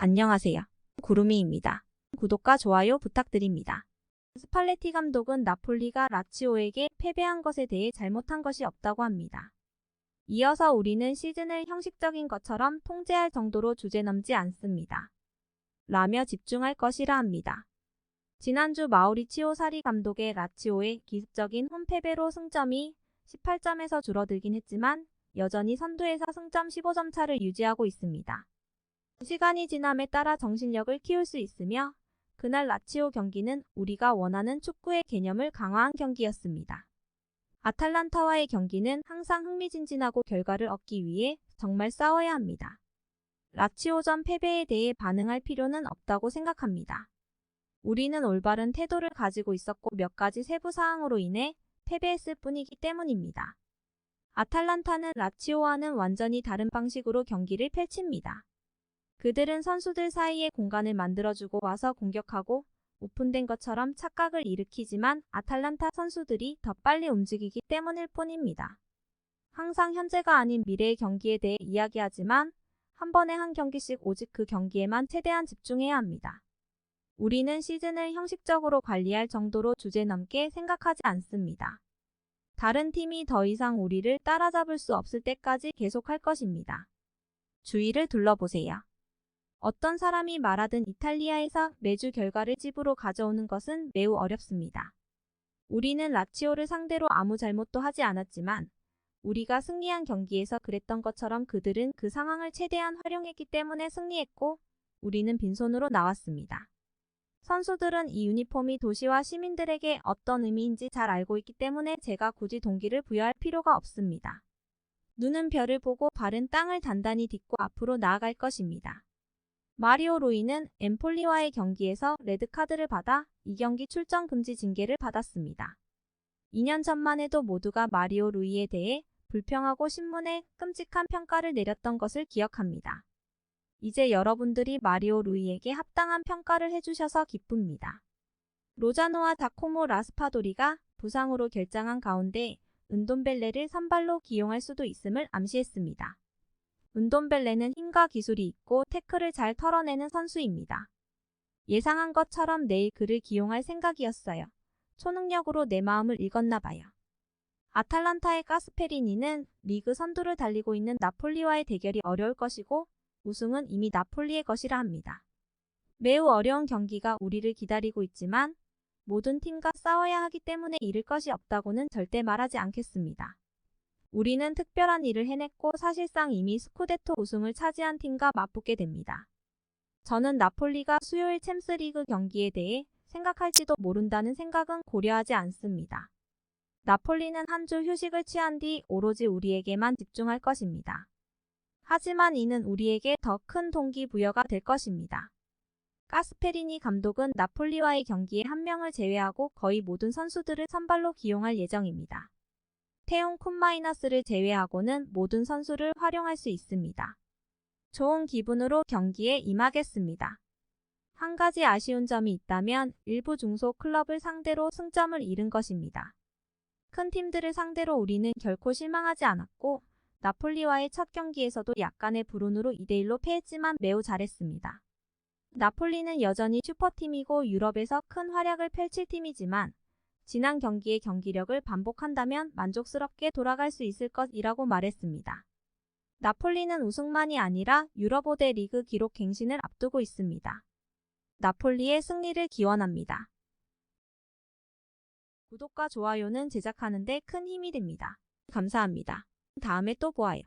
안녕하세요. 구루미입니다. 구독과 좋아요 부탁드립니다. 스팔레티 감독은 나폴리가 라치오에게 패배한 것에 대해 잘못한 것이 없다고 합니다. 이어서 우리는 시즌을 형식적인 것처럼 통제할 정도로 주제 넘지 않습니다. 라며 집중할 것이라 합니다. 지난주 마우리치오 사리 감독의 라치오의 기습적인 홈패배로 승점이 18점에서 줄어들긴 했지만 여전히 선두에서 승점 15점 차를 유지하고 있습니다. 시간이 지남에 따라 정신력을 키울 수 있으며 그날 라치오 경기는 우리가 원하는 축구의 개념을 강화한 경기였습니다. 아탈란타와의 경기는 항상 흥미진진하고 결과를 얻기 위해 정말 싸워야 합니다. 라치오전 패배에 대해 반응할 필요는 없다고 생각합니다. 우리는 올바른 태도를 가지고 있었고 몇 가지 세부 사항으로 인해 패배했을 뿐이기 때문입니다. 아탈란타는 라치오와는 완전히 다른 방식으로 경기를 펼칩니다. 그들은 선수들 사이에 공간을 만들어주고 와서 공격하고 오픈된 것처럼 착각을 일으키지만 아탈란타 선수들이 더 빨리 움직이기 때문일 뿐입니다. 항상 현재가 아닌 미래의 경기에 대해 이야기하지만 한 번에 한 경기씩 오직 그 경기에만 최대한 집중해야 합니다. 우리는 시즌을 형식적으로 관리할 정도로 주제 넘게 생각하지 않습니다. 다른 팀이 더 이상 우리를 따라잡을 수 없을 때까지 계속할 것입니다. 주위를 둘러보세요. 어떤 사람이 말하든 이탈리아에서 매주 결과를 집으로 가져오는 것은 매우 어렵습니다. 우리는 라치오를 상대로 아무 잘못도 하지 않았지만 우리가 승리한 경기에서 그랬던 것처럼 그들은 그 상황을 최대한 활용했기 때문에 승리했고 우리는 빈손으로 나왔습니다. 선수들은 이 유니폼이 도시와 시민들에게 어떤 의미인지 잘 알고 있기 때문에 제가 굳이 동기를 부여할 필요가 없습니다. 눈은 별을 보고 발은 땅을 단단히 딛고 앞으로 나아갈 것입니다. 마리오 루이는 엠폴리와의 경기에서 레드카드를 받아 이 경기 출전 금지 징계를 받았습니다. 2년 전만 해도 모두가 마리오 루이에 대해 불평하고 신문에 끔찍한 평가를 내렸던 것을 기억합니다. 이제 여러분들이 마리오 루이에게 합당한 평가를 해주셔서 기쁩니다. 로자노와 다코모 라스파도리가 부상으로 결장한 가운데 은돈벨레를 선발로 기용할 수도 있음을 암시했습니다. 은돈벨레는 힘과 기술이 있고 태클을 잘 털어내는 선수입니다. 예상한 것처럼 내일 그를 기용할 생각이었어요. 초능력으로 내 마음을 읽었나 봐요. 아탈란타의 가스페리니는 리그 선두를 달리고 있는 나폴리와의 대결이 어려울 것이고 우승은 이미 나폴리의 것이라 합니다. 매우 어려운 경기가 우리를 기다리고 있지만 모든 팀과 싸워야 하기 때문에 잃을 것이 없다고는 절대 말하지 않겠습니다. 우리는 특별한 일을 해냈고 사실상 이미 스쿠데토 우승을 차지한 팀과 맞붙게 됩니다. 저는 나폴리가 수요일 챔스리그 경기에 대해 생각할지도 모른다는 생각은 고려하지 않습니다. 나폴리는 한 주 휴식을 취한 뒤 오로지 우리에게만 집중할 것입니다. 하지만 이는 우리에게 더 큰 동기부여가 될 것입니다. 가스페리니 감독은 나폴리와의 경기에 한 명을 제외하고 거의 모든 선수들을 선발로 기용할 예정입니다. 태용 쿤마이너스를 제외하고는 모든 선수를 활용할 수 있습니다. 좋은 기분으로 경기에 임하겠습니다. 한 가지 아쉬운 점이 있다면 일부 중소 클럽을 상대로 승점을 잃은 것입니다. 큰 팀들을 상대로 우리는 결코 실망하지 않았고 나폴리와의 첫 경기에서도 약간의 불운으로 2대1로 패했지만 매우 잘했습니다. 나폴리는 여전히 슈퍼팀이고 유럽에서 큰 활약을 펼칠 팀이지만 지난 경기의 경기력을 반복한다면 만족스럽게 돌아갈 수 있을 것이라고 말했습니다. 나폴리는 우승만이 아니라 유럽 5대 리그 기록 갱신을 앞두고 있습니다. 나폴리의 승리를 기원합니다. 구독과 좋아요는 제작하는 데 큰 힘이 됩니다. 감사합니다. 다음에 또 보아요.